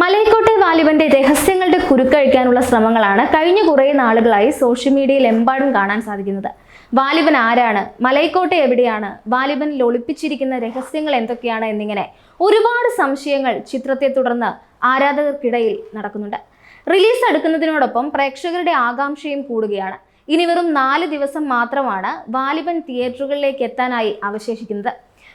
മലയക്കോട്ടെ വാലിബന്റെ രഹസ്യങ്ങളുടെ കുരുക്കഴിക്കാനുള്ള ശ്രമങ്ങളാണ് കഴിഞ്ഞ കുറേ നാളുകളായി സോഷ്യൽ മീഡിയയിൽ എമ്പാടും കാണാൻ സാധിക്കുന്നത്. വാലിബൻ ആരാണ്? മലയക്കോട്ടെ എവിടെയാണ്? വാലിബനിൽ ഒളിപ്പിച്ചിരിക്കുന്ന രഹസ്യങ്ങൾ എന്തൊക്കെയാണ് എന്നിങ്ങനെ ഒരുപാട് സംശയങ്ങൾ ചിത്രത്തെ തുടർന്ന് ആരാധകർക്കിടയിൽ നടക്കുന്നുണ്ട്. റിലീസ് അടുക്കുന്നതിനോടൊപ്പം പ്രേക്ഷകരുടെ ആകാംക്ഷയും കൂടുകയാണ്. ഇനി വെറും നാല് ദിവസം മാത്രമാണ് വാലിബൻ തിയേറ്ററുകളിലേക്ക് എത്താനായി അവശേഷിക്കുന്നത്.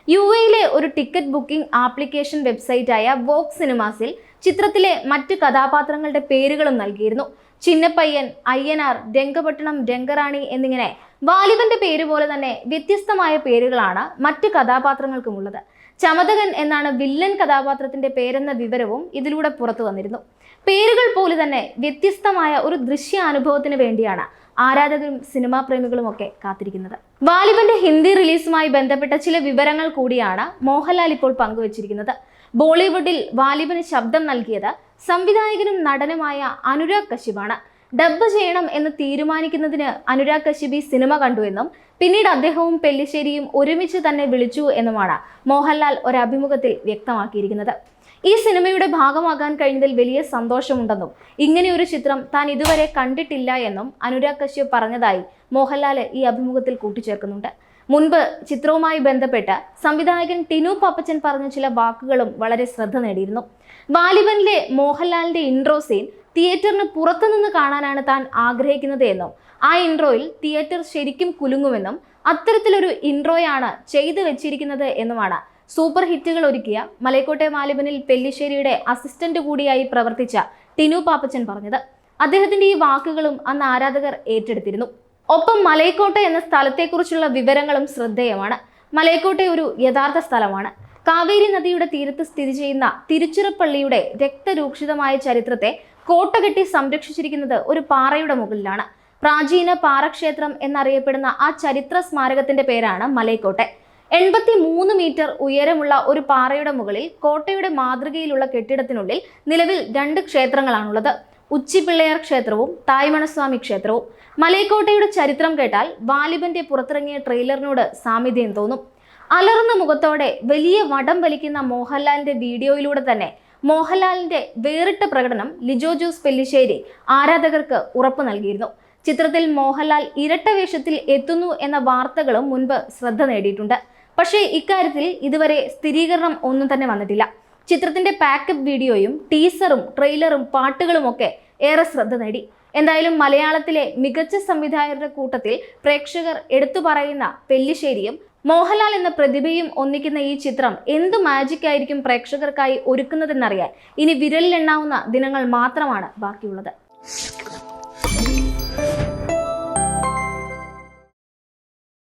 യു എയിലെ ഒരു ടിക്കറ്റ് ബുക്കിംഗ് ആപ്ലിക്കേഷൻ വെബ്സൈറ്റായ വോക്ക് സിനിമാസിൽ ചിത്രത്തിലെ മറ്റ് കഥാപാത്രങ്ങളുടെ പേരുകളും നൽകിയിരുന്നു. ചിന്നപ്പയ്യൻ അയ്യനാർ രംഗപട്ടണം രംഗറാണി എന്നിങ്ങനെ വാലിബന്റെ പേര് പോലെ തന്നെ വ്യത്യസ്തമായ പേരുകളാണ് മറ്റ് കഥാപാത്രങ്ങൾക്കുമുള്ളത്. ചമതകൻ എന്നാണ് വില്ലൻ കഥാപാത്രത്തിന്റെ പേരെന്ന വിവരവും ഇതിലൂടെ പുറത്തു വന്നിരുന്നു. പേരുകൾ പോലെ തന്നെ വ്യത്യസ്തമായ ഒരു ദൃശ്യാനുഭവത്തിന് വേണ്ടിയാണ് ആരാധകരും സിനിമാ പ്രേമികളും ഒക്കെ കാത്തിരിക്കുന്നത്. വാലിബന്റെ ഹിന്ദി റിലീസുമായി ബന്ധപ്പെട്ട ചില വിവരങ്ങൾ കൂടിയാണ് മോഹൻലാൽ ഇപ്പോൾ പങ്കുവച്ചിരിക്കുന്നത്. ബോളിവുഡിൽ വാലിബന് ശബ്ദം നൽകിയത് സംവിധായകനും നടനുമായ അനുരാഗ് കശ്യപാണ്. ഡബ്ബ് ചെയ്യണം എന്ന് തീരുമാനിക്കുന്നതിന് അനുരാഗ് കശ്യപ് ഈ സിനിമ കണ്ടുവെന്നും പിന്നീട് അദ്ദേഹവും പെല്ലിശ്ശേരിയും ഒരുമിച്ച് തന്നെ വിളിച്ചു എന്നുമാണ് മോഹൻലാൽ ഒരു അഭിമുഖത്തിൽ വ്യക്തമാക്കിയിരിക്കുന്നത്. ഈ സിനിമയുടെ ഭാഗമാകാൻ കഴിഞ്ഞതിൽ വലിയ സന്തോഷമുണ്ടെന്നും ഇങ്ങനെ ഒരു ചിത്രം താൻ ഇതുവരെ കണ്ടിട്ടില്ല എന്നും അനുരാഗ് കശ്യപ് പറഞ്ഞതായി മോഹൻലാൽ ഈ അഭിമുഖത്തിൽ കൂട്ടിച്ചേർക്കുന്നുണ്ട്. മുൻപ് ചിത്രവുമായി ബന്ധപ്പെട്ട് സംവിധായകൻ ടിനു പാപ്പച്ചൻ പറഞ്ഞ ചില വാക്കുകളും വളരെ ശ്രദ്ധ നേടിയിരുന്നു. വാലിബനിലെ മോഹൻലാലിന്റെ ഇൻട്രോ സീൻ തിയേറ്ററിന് പുറത്തുനിന്ന് കാണാനാണ് താൻ ആഗ്രഹിക്കുന്നത് എന്നും ആ ഇൻട്രോയിൽ തിയേറ്റർ ശരിക്കും കുലുങ്ങുമെന്നും അത്തരത്തിലൊരു ഇൻട്രോയാണ് ചെയ്തു വെച്ചിരിക്കുന്നത് എന്നുമാണ് സൂപ്പർ ഹിറ്റുകൾ ഒരുക്കിയ മലയക്കോട്ടെ മാലിബനിൽ പെല്ലിശ്ശേരിയുടെ അസിസ്റ്റന്റ് കൂടിയായി പ്രവർത്തിച്ച ടിനു പാപ്പച്ചൻ പറഞ്ഞത്. അദ്ദേഹത്തിന്റെ ഈ വാക്കുകളും അന്ന് ആരാധകർ ഏറ്റെടുത്തിരുന്നു. ഒപ്പം മലയക്കോട്ടെ എന്ന സ്ഥലത്തെക്കുറിച്ചുള്ള വിവരങ്ങളും ശ്രദ്ധേയമാണ്. മലയക്കോട്ടെ ഒരു യഥാർത്ഥ സ്ഥലമാണ്. കാവേരി നദിയുടെ തീരത്ത് സ്ഥിതി ചെയ്യുന്ന തിരുച്ചിറപ്പള്ളിയുടെ രക്തരൂക്ഷിതമായ ചരിത്രത്തെ കോട്ടകെട്ടി സംരക്ഷിച്ചിരിക്കുന്നത് ഒരു പാറയുടെ മുകളിലാണ്. പ്രാചീന പാറക്ഷേത്രം എന്നറിയപ്പെടുന്ന ആ ചരിത്ര സ്മാരകത്തിന്റെ പേരാണ് മലയക്കോട്ടെ എൺപത്തി മൂന്ന് മീറ്റർ ഉയരമുള്ള ഒരു പാറയുടെ മുകളിൽ കോട്ടയുടെ മാതൃകയിലുള്ള കെട്ടിടത്തിനുള്ളിൽ നിലവിൽ രണ്ട് ക്ഷേത്രങ്ങളാണുള്ളത്. ഉച്ചിപ്പിള്ളയാർ ക്ഷേത്രവും തായ്മണസ്വാമി ക്ഷേത്രവും. മലയക്കോട്ടയുടെ ചരിത്രം കേട്ടാൽ വാലിബന്റെ പുറത്തിറങ്ങിയ ട്രെയിലറിനോട് സാമ്യതയും തോന്നും. അലർന്ന മുഖത്തോടെ വലിയ വടം വലിക്കുന്ന മോഹൻലാലിന്റെ വീഡിയോയിലൂടെ തന്നെ മോഹൻലാലിന്റെ വേറിട്ട പ്രകടനം ലിജോ ജോസ് പെല്ലിശ്ശേരി ആരാധകർക്ക് ഉറപ്പു നൽകിയിരുന്നു. ചിത്രത്തിൽ മോഹൻലാൽ ഇരട്ട വേഷത്തിൽ എത്തുന്നു എന്ന വാർത്തകളും മുൻപ് ശ്രദ്ധ നേടിയിട്ടുണ്ട്. പക്ഷേ ഇക്കാര്യത്തിൽ ഇതുവരെ സ്ഥിരീകരണം ഒന്നും തന്നെ വന്നിട്ടില്ല. ചിത്രത്തിന്റെ പാക്കപ്പ് വീഡിയോയും ടീസറും ട്രെയിലറും പാട്ടുകളും ഒക്കെ ഏറെ ശ്രദ്ധ നേടി. എന്തായാലും മലയാളത്തിലെ മികച്ച സംവിധായകരുടെ കൂട്ടത്തിൽ പ്രേക്ഷകർ എടുത്തു പറയുന്ന പെല്ലിശ്ശേരിയും മോഹൻലാൽ എന്ന പ്രതിഭയും ഒന്നിക്കുന്ന ഈ ചിത്രം എന്ത് മാജിക് ആയിരിക്കും പ്രേക്ഷകർക്കായി ഒരുക്കുന്നതെന്നറിയാൻ ഇനി വിരലിലെണ്ണാവുന്ന ദിനങ്ങൾ മാത്രമാണ് ബാക്കിയുള്ളത്.